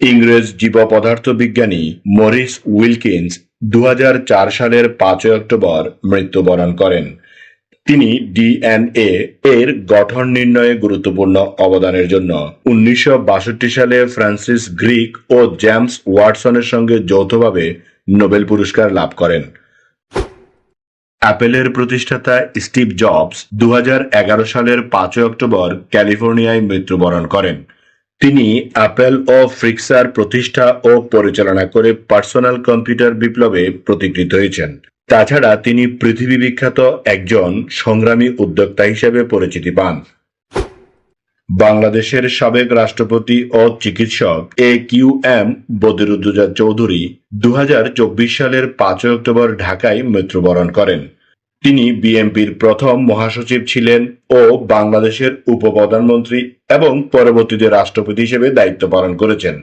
ইংরেজ জীব পদার্থ বিজ্ঞানী মরিস উইলকিন্স দু হাজার চার সালের পাঁচই অক্টোবর মৃত্যুবরণ করেন। তিনি ডিএনএ এর গঠন নির্ণয়ে গুরুত্বপূর্ণ অবদানের জন্য উনিশশো বাষট্টি সালে ফ্রান্সিস গ্রিক ও জেমস ওয়াটসনের সঙ্গে যৌথভাবে নোবেল পুরস্কার লাভ করেন। অ্যাপেলের প্রতিষ্ঠাতা স্টিভ জবস দু হাজার এগারো সালের পাঁচই অক্টোবর ক্যালিফোর্নিয়ায় মৃত্যুবরণ করেন। তিনি অ্যাপেল ও ফ্রিক্সার প্রতিষ্ঠা ও পরিচালনা করে পার্সোনাল কম্পিউটার বিপ্লবে প্রতিকৃত হয়েছেন। তাছাড়া তিনি পৃথিবী বিখ্যাত একজন সংগ্রামী উদ্যোক্তা হিসেবে পরিচিতি পান। বাংলাদেশের সাবেক রাষ্ট্রপতি ও চিকিৎসক A Q M Badruddoza Chowdhury দু হাজার চব্বিশ সালের পাঁচই অক্টোবর ঢাকায় মৃত্যুবরণ করেন। তিনি বিএনপির প্রথম মহাসচিব ছিলেন ও বাংলাদেশের উপ প্রধানমন্ত্রী এবং পরবর্তীতে রাষ্ট্রপতি হিসেবে দায়িত্ব পালন করেছেন।